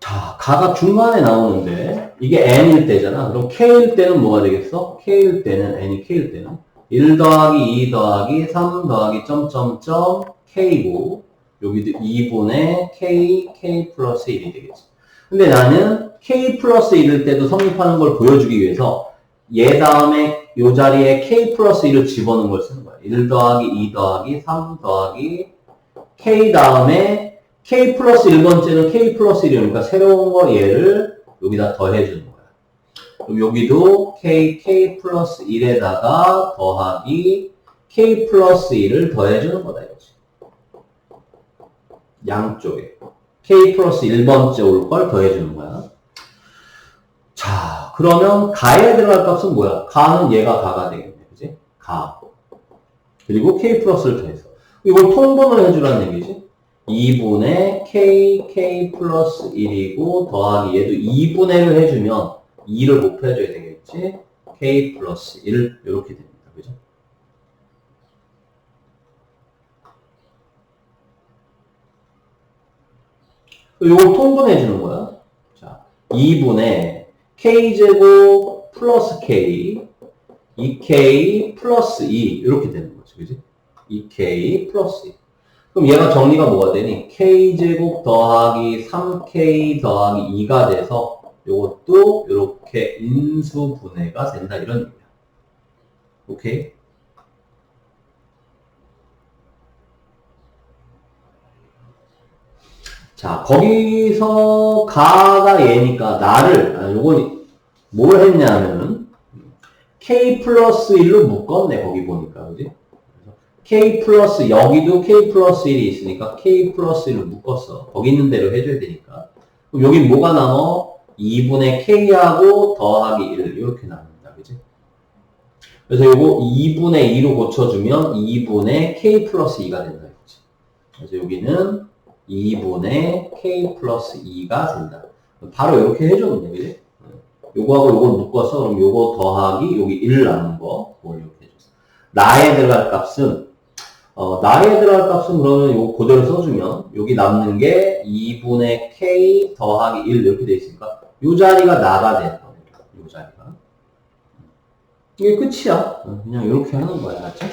자, 가가 중간에 나오는데 이게 n일 때잖아. 그럼 k일 때는 뭐가 되겠어? k일 때는 n이 k일 때는 1 더하기 2 더하기 3 더하기 점점점 k고 여기도 2분의 k k 플러스 1이 되겠지. 근데 나는 k 플러스 1일 때도 성립하는 걸 보여주기 위해서 얘 다음에 요 자리에 k 플러스 1을 집어넣은 걸 쓰는 거야. 1 더하기 2 더하기 3 더하기 k 다음에 k 플러스 1번째는 k 플러스 1이니까 새로운 거 얘를 여기다 더해주는 거야. 그럼 여기도 k, k 플러스 1에다가 더하기 k 플러스 1을 더해주는 거다 이거지. 양쪽에. k 플러스 1번째 올 걸 더해주는 거야. 자, 그러면 가에 들어갈 값은 뭐야? 가는 얘가 가가 되겠네. 그지? 가. 그리고 k 플러스를 더해서. 이걸 통분을 해주라는 얘기지. 2분의 k, k 플러스 1이고 더하기 얘도 2분의 1을 해주면 2를 곱해줘야 되겠지. k 플러스 1 이렇게 됩니다. 그죠? 이걸 통분해 주는 거야. 자, 2분의 k제곱 플러스 k, 2k 플러스 2 이렇게 되는 거죠. 그지? 2k 플러스 2. 그럼 얘가 정리가 뭐가 되니? k제곱 더하기 3k 더하기 2가 돼서 이것도 이렇게 인수 분해가 된다 이런 얘기야. 오케이? 자, 거기서 가가 얘니까 나를, 아, 요건 뭘 했냐면은 k 플러스 1로 묶었네, 거기 보니까. 그지? K 플러스, 여기도 k 플러스 1이 있으니까 k 플러스 1을 묶었어. 거기 있는 대로 해줘야 되니까. 그럼 여기 뭐가 남어? 2분의 k하고 더하기 1 이렇게 나옵니다. 그지? 그래서 요거 2분의 2로 고쳐주면 2분의 k 플러스 2가 된다. 이거지. 그래서 여기는 2분의 k 플러스 2가 된다. 바로 이렇게 해줬는데, 그지? 요거하고 요걸 묶어서 그럼 요거 더하기 여기 1 남은 거 그걸 이렇게 해줬어. 나에 들어갈 값은 어, 나에 들어갈 값은 그러면 요거 그대로 써주면 여기 남는 게 2분의 k 더하기 1 이렇게 돼 있으니까 요 자리가 나가 되는 거예요. 요 자리가. 이게 끝이야. 어, 그냥 이렇게 하는 거야. 알았지?